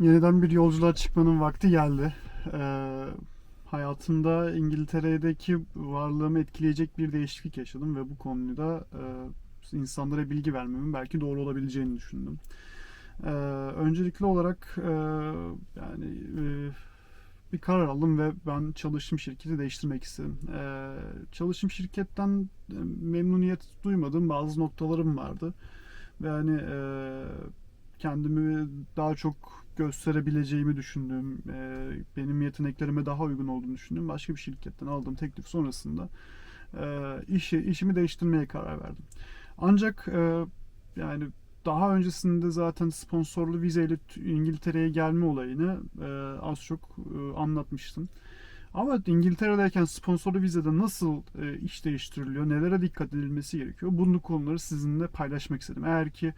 Yeniden bir yolculuğa çıkmanın vakti geldi. Ee, hayatımda İngiltere'deki varlığımı etkileyecek bir değişiklik yaşadım ve bu konuda e, insanlara bilgi vermemin belki doğru olabileceğini düşündüm. Ee, öncelikli olarak e, yani e, bir karar aldım ve ben çalıştığım şirketi değiştirmek istedim. Ee, çalıştığım şirketten e, memnuniyet duymadığım bazı noktalarım vardı. Ve hani e, kendimi daha çok gösterebileceğimi düşündüğüm, e, benim yeteneklerime daha uygun olduğunu düşündüğüm başka bir şirketten aldığım teklif sonrasında e, işi işimi değiştirmeye karar verdim. Ancak e, yani daha öncesinde zaten sponsorlu vizeyle İngiltere'ye gelme olayını e, az çok e, anlatmıştım. Ama İngiltere'deyken sponsorlu vizede nasıl e, iş değiştiriliyor, nelere dikkat edilmesi gerekiyor? Bunun konuları sizinle paylaşmak istedim. Eğer ki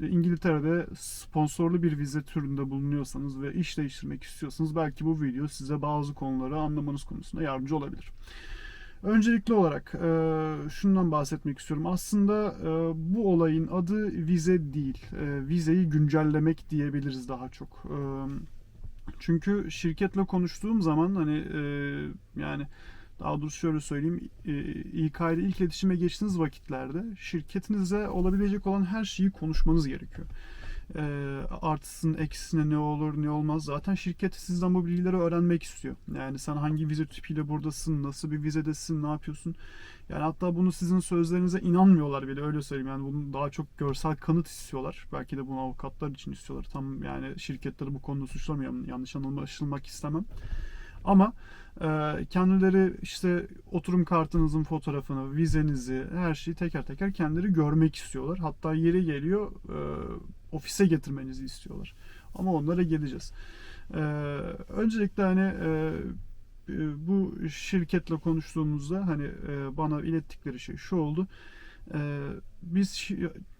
İngiltere'de sponsorlu bir vize türünde bulunuyorsanız ve iş değiştirmek istiyorsanız belki bu video size bazı konuları anlamanız konusunda yardımcı olabilir. Öncelikli olarak e, şundan bahsetmek istiyorum. Aslında e, bu olayın adı vize değil. E, vizeyi güncellemek diyebiliriz daha çok. E, çünkü şirketle konuştuğum zaman hani e, yani daha doğrusu şöyle söyleyeyim. E, İK ile ilk iletişime geçtiğiniz vakitlerde şirketinize olabilecek olan her şeyi konuşmanız gerekiyor. E, artısının eksisine ne olur ne olmaz. Zaten şirket sizden bu bilgileri öğrenmek istiyor. Yani sen hangi vize tipiyle buradasın, nasıl bir vizedesin, ne yapıyorsun. Yani hatta bunu sizin sözlerinize inanmıyorlar bile öyle söyleyeyim. Yani bunu daha çok görsel kanıt istiyorlar. Belki de bunu avukatlar için istiyorlar. Tam yani şirketleri bu konuda suçlamıyorum. Yanlış anlaşılmak istemem. Ama e, kendileri işte oturum kartınızın fotoğrafını, vizenizi, her şeyi teker teker kendileri görmek istiyorlar. Hatta yeri geliyor e, ofise getirmenizi istiyorlar. Ama onlara geleceğiz. E, öncelikle hani bu şirketle konuştuğumuzda hani bana ilettikleri şey şu oldu. Biz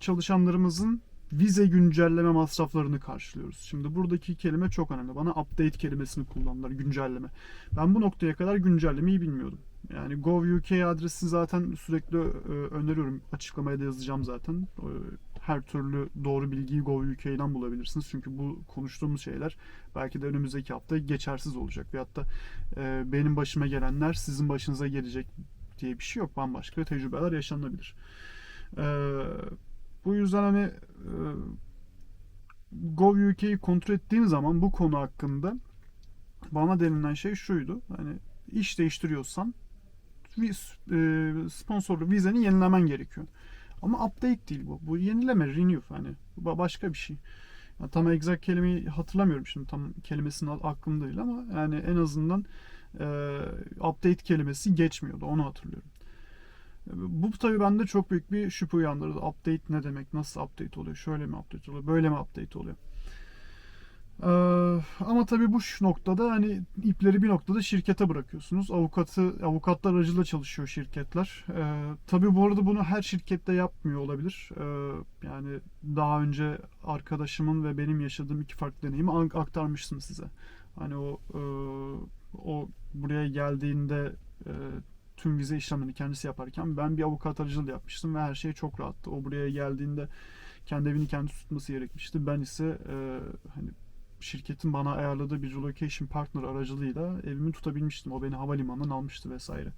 çalışanlarımızın vize güncelleme masraflarını karşılıyoruz. Şimdi buradaki kelime çok önemli. Bana update kelimesini kullandılar, güncelleme. Ben bu noktaya kadar güncellemeyi bilmiyordum. Yani gov.uk adresi zaten sürekli e, öneriyorum. Açıklamaya da yazacağım zaten. E, Her türlü doğru bilgiyi gov.uk'den bulabilirsiniz. Çünkü bu konuştuğumuz şeyler belki de önümüzdeki hafta geçersiz olacak. Veyahut da e, benim başıma gelenler sizin başınıza gelecek diye bir şey yok. Bambaşka tecrübeler yaşanabilir. Eee bu yüzden hani e, Gov.uk'yi kontrol ettiğim zaman bu konu hakkında bana denilen şey şuydu. Hani iş değiştiriyorsan e, sponsorlu vizeni yenilemen gerekiyor. Ama update değil bu. Bu yenileme, renew hani. Bu ba- başka bir şey. Ya tam exact kelimeyi hatırlamıyorum şimdi tam kelimesinin aklımda değil ama yani en azından e, update kelimesi geçmiyordu. Onu hatırlıyorum. Bu tabii bende çok büyük bir şüphe uyandırdı. Update ne demek? Nasıl update oluyor? Şöyle mi update oluyor? Böyle mi update oluyor? Ee, ama tabii bu noktada hani ipleri bir noktada şirkete bırakıyorsunuz. Avukatı, avukatlar aracılığıyla çalışıyor şirketler. Ee, tabii bu arada bunu her şirkette yapmıyor olabilir. Ee, yani daha önce arkadaşımın ve benim yaşadığım iki farklı deneyimi ak- aktarmıştım size. Hani o e, o buraya geldiğinde e, tüm vize işlemlerini kendisi yaparken ben bir avukat aracılığı yapmıştım ve her şey çok rahattı. O buraya geldiğinde kendi evini kendi tutması gerekmişti. Ben ise e, hani şirketin bana ayarladığı bir relocation partner aracılığıyla evimi tutabilmiştim. O beni havalimanından almıştı vesaire.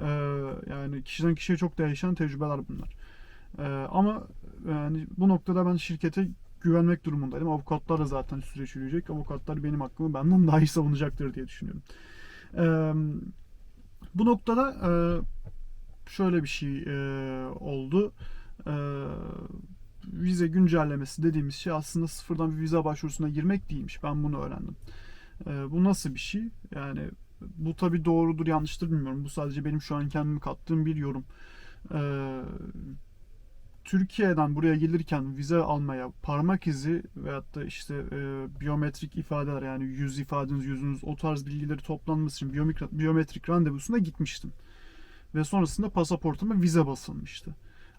E, yani kişiden kişiye çok değişen tecrübeler bunlar. E, ama yani bu noktada ben şirkete güvenmek durumundayım. Avukatlar da zaten süreç yürüyecek. Avukatlar benim hakkımı benden daha iyi savunacaktır diye düşünüyorum. Eee bu noktada e, şöyle bir şey e, oldu. E, vize güncellemesi dediğimiz şey aslında sıfırdan bir vize başvurusuna girmek değilmiş. Ben bunu öğrendim. E, bu nasıl bir şey? Yani bu tabii doğrudur yanlıştır bilmiyorum. Bu sadece benim şu an kendimi kattığım bir yorum. E, Türkiye'den buraya gelirken vize almaya parmak izi veyahut da işte e, biyometrik ifadeler yani yüz ifadeniz, yüzünüz o tarz bilgileri toplanması için biyometrik, randevusuna gitmiştim. Ve sonrasında pasaportuma vize basılmıştı.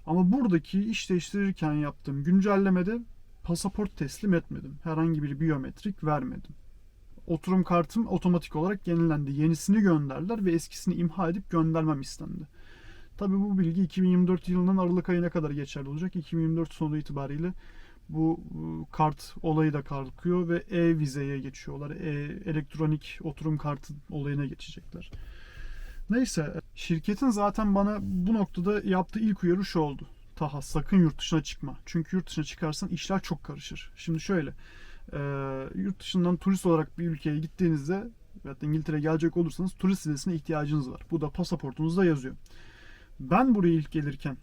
Ama buradaki iş değiştirirken yaptığım güncellemede pasaport teslim etmedim. Herhangi bir biyometrik vermedim. Oturum kartım otomatik olarak yenilendi. Yenisini gönderdiler ve eskisini imha edip göndermem istendi. Tabii bu bilgi 2024 yılının Aralık ayına kadar geçerli olacak. 2024 sonu itibariyle bu kart olayı da kalkıyor ve e-vizeye geçiyorlar. E, elektronik oturum kartı olayına geçecekler. Neyse şirketin zaten bana bu noktada yaptığı ilk uyarı şu oldu. Taha sakın yurt dışına çıkma. Çünkü yurt dışına çıkarsan işler çok karışır. Şimdi şöyle e, yurt dışından turist olarak bir ülkeye gittiğinizde ya da İngiltere'ye gelecek olursanız turist vizesine ihtiyacınız var. Bu da pasaportunuzda yazıyor. Ben buraya ilk gelirken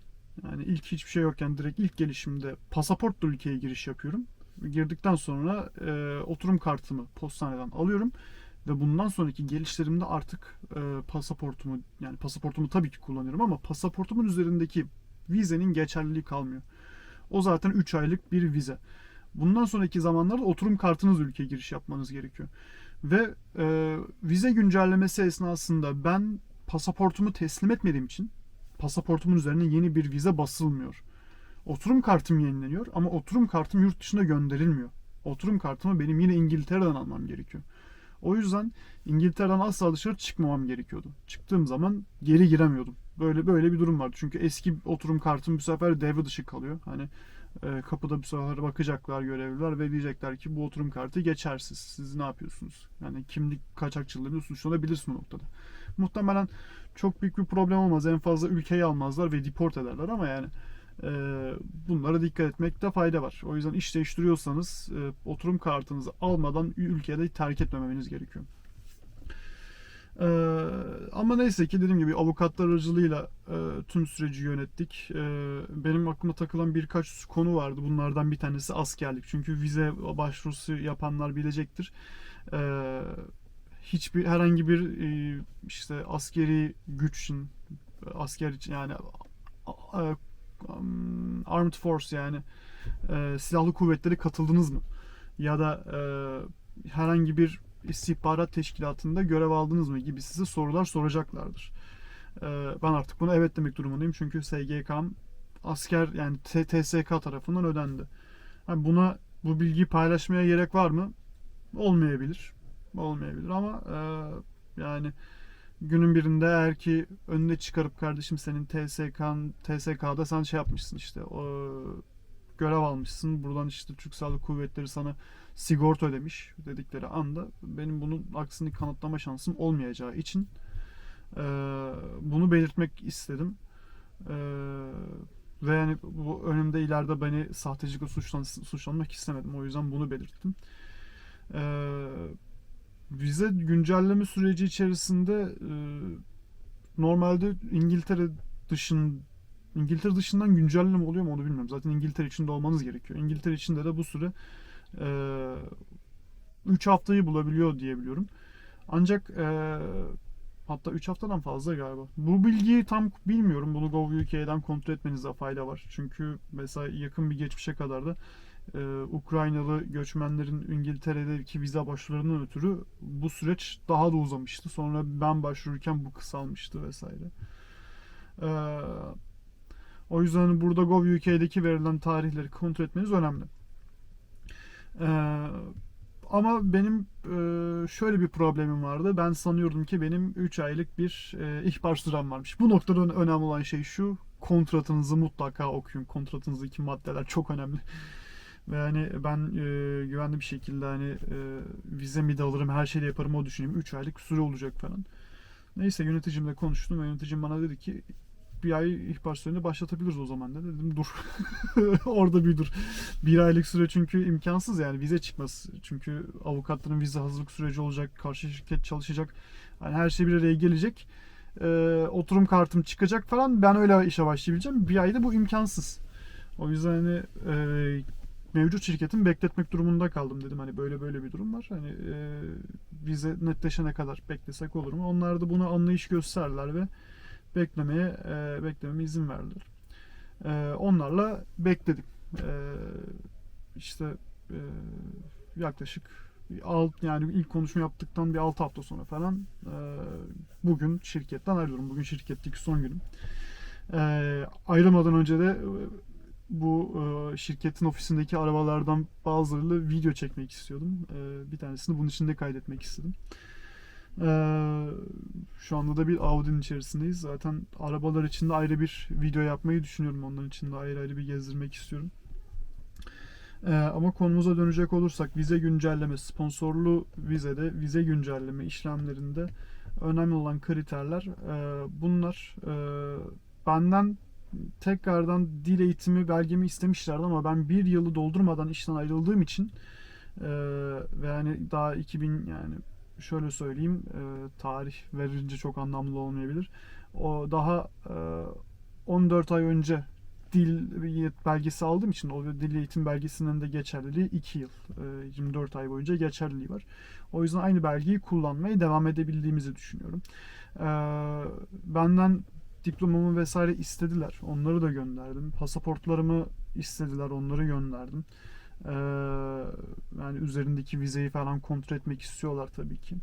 yani ilk hiçbir şey yokken direkt ilk gelişimde pasaportla ülkeye giriş yapıyorum. Girdikten sonra e, oturum kartımı postaneden alıyorum ve bundan sonraki gelişlerimde artık e, pasaportumu yani pasaportumu tabii ki kullanıyorum ama pasaportumun üzerindeki vizenin geçerliliği kalmıyor. O zaten 3 aylık bir vize. Bundan sonraki zamanlarda oturum kartınız ülkeye giriş yapmanız gerekiyor. Ve e, vize güncellemesi esnasında ben pasaportumu teslim etmediğim için pasaportumun üzerine yeni bir vize basılmıyor. Oturum kartım yenileniyor ama oturum kartım yurt dışına gönderilmiyor. Oturum kartımı benim yine İngiltere'den almam gerekiyor. O yüzden İngiltere'den asla dışarı çıkmamam gerekiyordu. Çıktığım zaman geri giremiyordum. Böyle böyle bir durum vardı. Çünkü eski oturum kartım bu sefer devre dışı kalıyor. Hani kapıda bu sefer bakacaklar görevliler ve diyecekler ki bu oturum kartı geçersiz. Siz ne yapıyorsunuz? Yani kimlik kaçakçılığıyla suçlanabilirsin bu noktada. Muhtemelen çok büyük bir problem olmaz. En fazla ülkeyi almazlar ve deport ederler ama yani e, bunlara dikkat etmekte fayda var. O yüzden iş değiştiriyorsanız e, oturum kartınızı almadan ülkede terk etmemeniz gerekiyor. E, ama neyse ki dediğim gibi avukatlar aracılığıyla e, tüm süreci yönettik. E, benim aklıma takılan birkaç konu vardı. Bunlardan bir tanesi askerlik. Çünkü vize başvurusu yapanlar bilecektir. E, hiçbir herhangi bir e, işte askeri güç için asker için yani um, armed force yani e, silahlı kuvvetlere katıldınız mı? Ya da e, herhangi bir istihbarat teşkilatında görev aldınız mı gibi size sorular soracaklardır. E, ben artık buna evet demek durumundayım çünkü SGK'm asker yani TSK tarafından ödendi. Yani buna bu bilgiyi paylaşmaya gerek var mı? Olmayabilir. Olmayabilir ama e, yani günün birinde eğer ki önüne çıkarıp kardeşim senin TSK'n TSK'da sen şey yapmışsın işte o görev almışsın. Buradan işte Türk Silahlı Kuvvetleri sana sigorta ödemiş dedikleri anda benim bunun aksini kanıtlama şansım olmayacağı için e, bunu belirtmek istedim. E, ve yani bu önümde ileride beni sahtecilikle suçlan, suçlanmak istemedim. O yüzden bunu belirttim. E, vize güncelleme süreci içerisinde e, normalde İngiltere dışın İngiltere dışından güncelleme oluyor mu onu bilmiyorum. Zaten İngiltere içinde olmanız gerekiyor. İngiltere içinde de bu süre 3 haftayı bulabiliyor diye biliyorum. Ancak e, hatta 3 haftadan fazla galiba. Bu bilgiyi tam bilmiyorum. Bunu Gov.uk'den kontrol etmenizde fayda var. Çünkü mesela yakın bir geçmişe kadar da e, Ukraynalı göçmenlerin İngiltere'deki vize başvurularından ötürü bu süreç daha da uzamıştı. Sonra ben başvururken bu kısalmıştı vesaire. E, o yüzden hani burada Gov.uk'deki verilen tarihleri kontrol etmeniz önemli. E, ama benim e, şöyle bir problemim vardı. Ben sanıyordum ki benim 3 aylık bir e, ihbar sürem varmış. Bu noktada önemli olan şey şu. Kontratınızı mutlaka okuyun. Kontratınızdaki maddeler çok önemli. Ve hani ben e, güvenli bir şekilde hani e, vizemi de alırım, her şeyi de yaparım o düşüneyim. 3 aylık süre olacak falan. Neyse yöneticimle konuştum yöneticim bana dedi ki ay ihbar süreni başlatabiliriz o zaman da. Dedim dur. Orada bir dur. Bir aylık süre çünkü imkansız yani vize çıkmaz. Çünkü avukatların vize hazırlık süreci olacak karşı şirket çalışacak. Yani her şey bir araya gelecek. Ee, oturum kartım çıkacak falan. Ben öyle işe başlayabileceğim. Bir ayda bu imkansız. O yüzden hani e, mevcut şirketin bekletmek durumunda kaldım dedim. Hani böyle böyle bir durum var. Hani e, vize netleşene kadar beklesek olur mu? Onlar da buna anlayış gösterdiler ve beklemeye e, beklememe izin verdiler. E, onlarla bekledim. E, işte e, yaklaşık alt yani ilk konuşma yaptıktan bir 6 hafta sonra falan e, bugün şirketten ayrılıyorum. Bugün şirketteki son günüm. E, ayrılmadan önce de e, bu e, şirketin ofisindeki arabalardan bazılarıyla video çekmek istiyordum. E, bir tanesini bunun içinde kaydetmek istedim. Ee, şu anda da bir Audi'nin içerisindeyiz. Zaten arabalar için de ayrı bir video yapmayı düşünüyorum. Onların için de ayrı ayrı bir gezdirmek istiyorum. Ee, ama konumuza dönecek olursak vize güncelleme, sponsorlu vizede vize güncelleme işlemlerinde önemli olan kriterler e, bunlar. E, benden tekrardan dil eğitimi belgemi istemişlerdi ama ben bir yılı doldurmadan işten ayrıldığım için e, ve yani daha 2000 yani şöyle söyleyeyim e, tarih verince çok anlamlı olmayabilir. O daha e, 14 ay önce dil belgesi aldığım için o dil eğitim belgesinin de geçerliliği 2 yıl. e, 24 ay boyunca geçerliliği var. O yüzden aynı belgeyi kullanmaya devam edebildiğimizi düşünüyorum. E, benden diplomamı vesaire istediler. Onları da gönderdim. Pasaportlarımı istediler. Onları gönderdim. Ee, yani üzerindeki vizeyi falan kontrol etmek istiyorlar tabii ki.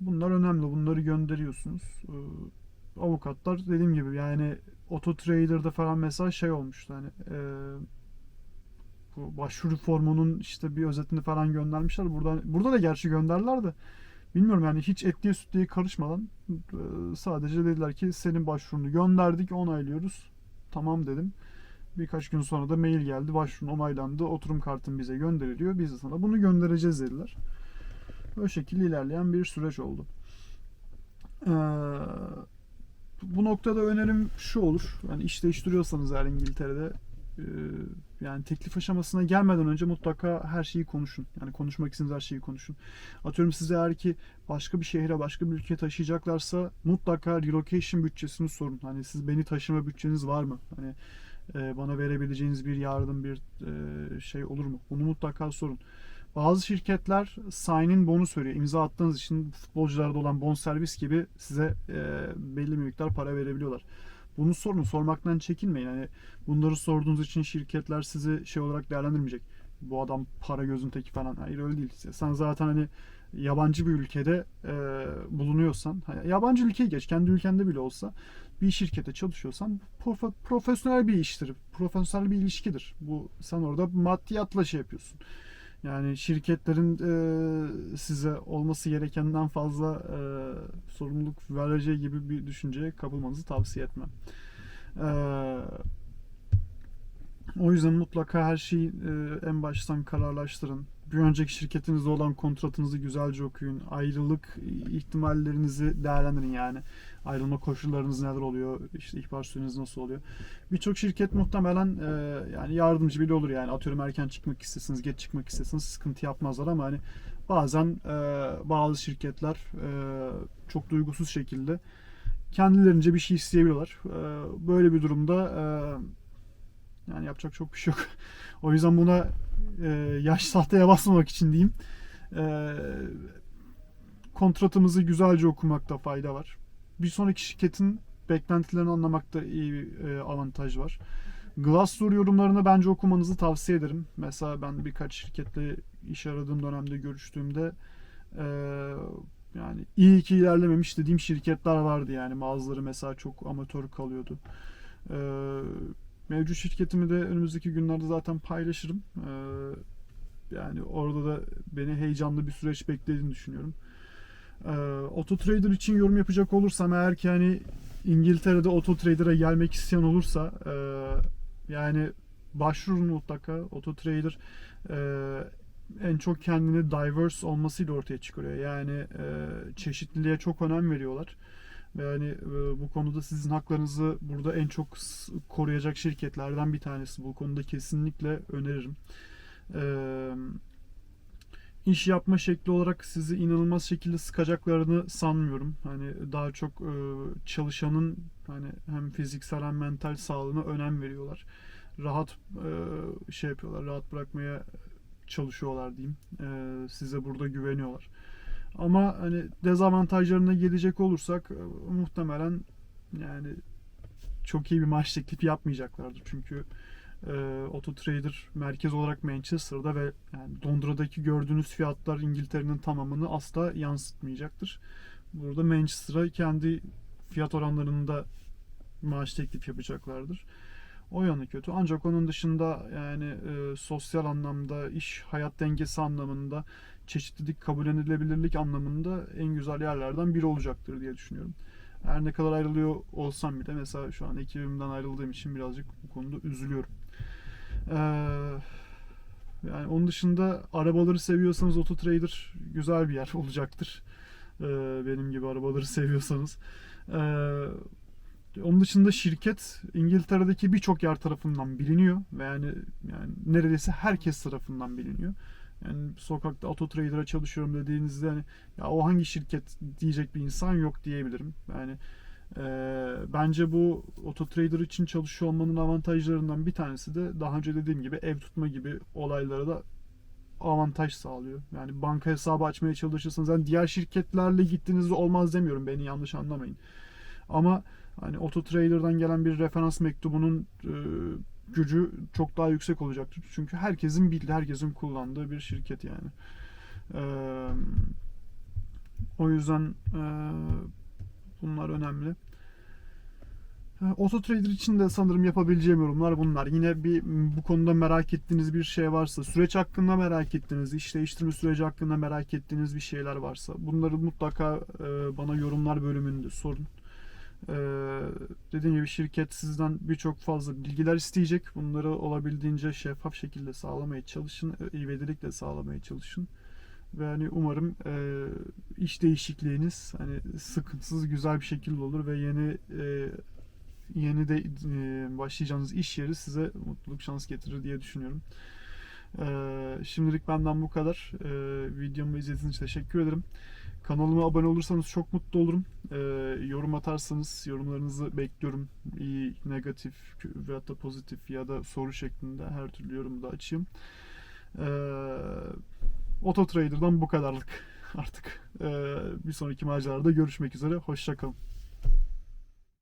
Bunlar önemli. Bunları gönderiyorsunuz. Ee, avukatlar dediğim gibi yani Auto Trader'da falan mesela şey olmuştu hani e, bu başvuru formunun işte bir özetini falan göndermişler. Burada burada da gerçi gönderler de bilmiyorum yani hiç etliye sütlüye karışmadan e, sadece dediler ki senin başvurunu gönderdik onaylıyoruz. Tamam dedim. Birkaç gün sonra da mail geldi. Başvurun onaylandı. Oturum kartın bize gönderiliyor. Biz de sana bunu göndereceğiz dediler. Böyle şekilde ilerleyen bir süreç oldu. Ee, bu noktada önerim şu olur. Yani iş değiştiriyorsanız eğer İngiltere'de e, yani teklif aşamasına gelmeden önce mutlaka her şeyi konuşun. Yani konuşmak istediğiniz her şeyi konuşun. Atıyorum size eğer ki başka bir şehre, başka bir ülkeye taşıyacaklarsa mutlaka relocation bütçesini sorun. Hani siz beni taşıma bütçeniz var mı? Hani bana verebileceğiniz bir yardım, bir e, şey olur mu? Bunu mutlaka sorun. Bazı şirketler sign-in bonus veriyor. İmza attığınız için futbolcularda olan bonservis gibi size e, belli bir miktar para verebiliyorlar. Bunu sorun, sormaktan çekinmeyin. Yani bunları sorduğunuz için şirketler sizi şey olarak değerlendirmeyecek. Bu adam para gözün teki falan. Hayır öyle değil. Sen zaten hani yabancı bir ülkede e, bulunuyorsan, yabancı ülkeye geç, kendi ülkende bile olsa bir şirkete çalışıyorsan profe- profesyonel bir iştir. Profesyonel bir ilişkidir. Bu sen orada maddiyatla şey yapıyorsun. Yani şirketlerin e, size olması gerekenden fazla e, sorumluluk vereceği gibi bir düşünceye kapılmanızı tavsiye etmem. E, o yüzden mutlaka her şeyi e, en baştan kararlaştırın. Bir önceki şirketinizde olan kontratınızı güzelce okuyun. Ayrılık ihtimallerinizi değerlendirin yani. Ayrılma koşullarınız neler oluyor? İşte ihbar süreniz nasıl oluyor? Birçok şirket muhtemelen e, yani yardımcı bile olur yani. Atıyorum erken çıkmak istesiniz, geç çıkmak istesiniz sıkıntı yapmazlar ama hani bazen e, bazı şirketler e, çok duygusuz şekilde kendilerince bir şey isteyebiliyorlar. E, böyle bir durumda e, yani yapacak çok bir şey yok. o yüzden buna e, yaş tahtaya basmamak için diyeyim. E, kontratımızı güzelce okumakta fayda var. Bir sonraki şirketin beklentilerini anlamakta iyi e, avantaj var. Glassdoor yorumlarını bence okumanızı tavsiye ederim. Mesela ben birkaç şirketle iş aradığım dönemde görüştüğümde e, yani iyi ki ilerlememiş dediğim şirketler vardı yani. Bazıları mesela çok amatör kalıyordu. E, mevcut şirketimi de önümüzdeki günlerde zaten paylaşırım. E, yani orada da beni heyecanlı bir süreç beklediğini düşünüyorum. E, Auto Trader için yorum yapacak olursam eğer ki hani İngiltere'de Auto Trader'a gelmek isteyen olursa e, yani başvurun mutlaka Auto Trader e, en çok kendini diverse olmasıyla ortaya çıkarıyor. Yani e, çeşitliliğe çok önem veriyorlar. Yani e, bu konuda sizin haklarınızı burada en çok koruyacak şirketlerden bir tanesi. Bu konuda kesinlikle öneririm. Eee iş yapma şekli olarak sizi inanılmaz şekilde sıkacaklarını sanmıyorum. Hani daha çok e, çalışanın hani hem fiziksel hem mental sağlığına önem veriyorlar. Rahat e, şey yapıyorlar, rahat bırakmaya çalışıyorlar diyeyim. Size burada güveniyorlar. Ama hani dezavantajlarına gelecek olursak e, muhtemelen yani çok iyi bir maaş teklifi yapmayacaklardır. Çünkü e, Auto Trader merkez olarak Manchester'da ve yani Londra'daki gördüğünüz fiyatlar İngiltere'nin tamamını asla yansıtmayacaktır. Burada Manchester'a kendi fiyat oranlarında maaş teklif yapacaklardır. O yanı kötü. Ancak onun dışında yani e, sosyal anlamda, iş hayat dengesi anlamında, çeşitlilik, kabul edilebilirlik anlamında en güzel yerlerden biri olacaktır diye düşünüyorum. Her ne kadar ayrılıyor olsam bile mesela şu an ekibimden ayrıldığım için birazcık bu konuda üzülüyorum. Ee, Yani onun dışında arabaları seviyorsanız Autotrader güzel bir yer olacaktır. Ee, benim gibi arabaları seviyorsanız. Ee, onun dışında şirket İngiltere'deki birçok yer tarafından biliniyor ve yani yani neredeyse herkes tarafından biliniyor. Yani sokakta Autotrader'a çalışıyorum dediğinizde hani ya o hangi şirket diyecek bir insan yok diyebilirim. Yani e, bence bu Autotrader için çalışıyor olmanın avantajlarından bir tanesi de daha önce dediğim gibi ev tutma gibi olaylara da avantaj sağlıyor. Yani banka hesabı açmaya çalışırsanız yani diğer şirketlerle gittiğinizde olmaz demiyorum beni yanlış anlamayın. Ama hani Autotrader'dan gelen bir referans mektubunun e, gücü çok daha yüksek olacaktır. Çünkü herkesin bildiği, herkesin kullandığı bir şirket yani. E, o yüzden e, bunlar önemli. E, Autotrader için de sanırım yapabileceğim yorumlar bunlar. Yine bir bu konuda merak ettiğiniz bir şey varsa, süreç hakkında merak ettiğiniz, iş değiştirme süreci hakkında merak ettiğiniz bir şeyler varsa bunları mutlaka e, bana yorumlar bölümünde sorun. Ee, dediğim gibi şirket sizden birçok fazla bilgiler isteyecek. Bunları olabildiğince şeffaf şekilde sağlamaya çalışın, e, ivedilikle sağlamaya çalışın. Ve hani umarım e, iş değişikliğiniz hani sıkıntısız güzel bir şekilde olur ve yeni e, yeni de e, başlayacağınız iş yeri size mutluluk şans getirir diye düşünüyorum. Ee, şimdilik benden bu kadar. Ee, videomu izlediğiniz için teşekkür ederim. Kanalıma abone olursanız çok mutlu olurum. Ee, yorum atarsanız yorumlarınızı bekliyorum. İyi, negatif veya da pozitif ya da soru şeklinde her türlü yorumu da açayım. Ee, Autotrader'dan bu kadarlık artık. Ee, bir sonraki maceralarda görüşmek üzere. Hoşçakalın.